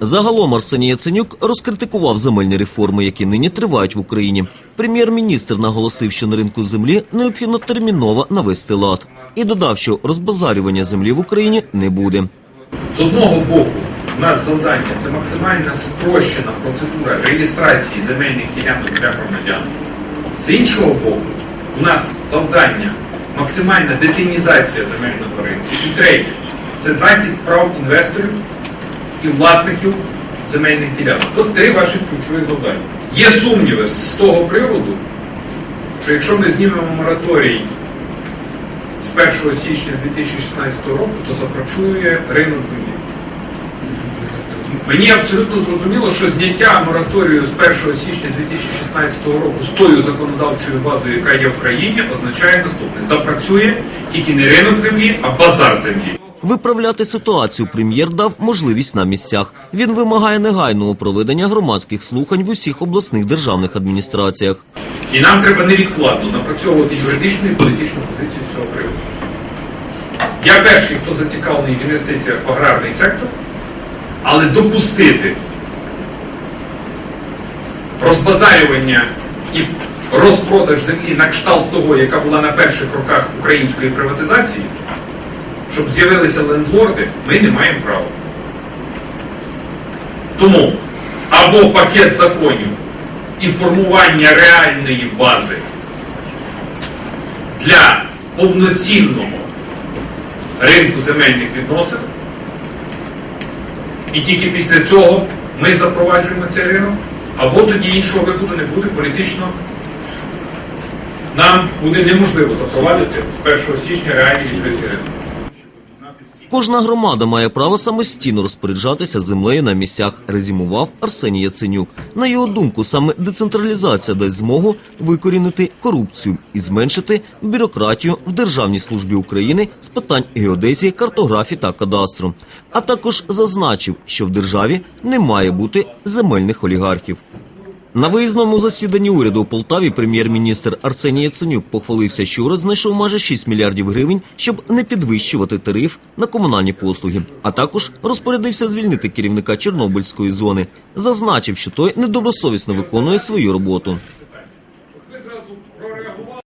Загалом Арсеній Яценюк розкритикував земельні реформи, які нині тривають в Україні. Прем'єр-міністр наголосив, що на ринку землі необхідно терміново навести лад, і додав, що розбазарювання землі в Україні не буде. З одного боку, у нас завдання це максимально спрощена процедура реєстрації земельних ділянок для громадян. З іншого боку, у нас завдання максимальна детинізація земельного ринку. І третє це захист прав інвесторів і власників земельних ділянок. От три ваші ключові завдання. Є сумніви з того приводу, що якщо ми знімемо мораторій з 1 січня 2016 року, то запрацює ринок землі. Мені абсолютно зрозуміло, що зняття мораторію з 1 січня 2016 року з тою законодавчою базою, яка є в країні, означає наступне: запрацює тільки не ринок землі, а базар землі. Виправляти ситуацію прем'єр дав можливість на місцях. Він вимагає негайного проведення громадських слухань в усіх обласних державних адміністраціях. І нам треба невідкладно напрацьовувати юридичну і політичну позицію з цього приводу. Я перший, хто зацікавлений в інвестиціях в аграрний сектор, але допустити розбазарювання і розпродаж землі на кшталт того, яка була на перших роках української приватизації, щоб з'явилися лендлорди, ми не маємо права. Тому або пакет законів і формування реальної бази для повноцінного ринку земельних відносин. І тільки після цього ми запроваджуємо цей ринок, або тоді іншого виходу не буде політично. Нам буде неможливо запровадити з 1 січня реальний відкритий ринок. Кожна громада має право самостійно розпоряджатися землею на місцях, резюмував Арсеній Яценюк. На його думку, саме децентралізація дасть змогу викорінити корупцію і зменшити бюрократію в Державній службі України з питань геодезії, картографії та кадастру. А також зазначив, що в державі не має бути земельних олігархів. На виїзному засіданні уряду у Полтаві прем'єр-міністр Арсеній Яценюк похвалився, що уряд знайшов майже 6 мільярдів гривень, щоб не підвищувати тариф на комунальні послуги, а також розпорядився звільнити керівника Чорнобильської зони. Зазначив, що той недобросовісно виконує свою роботу.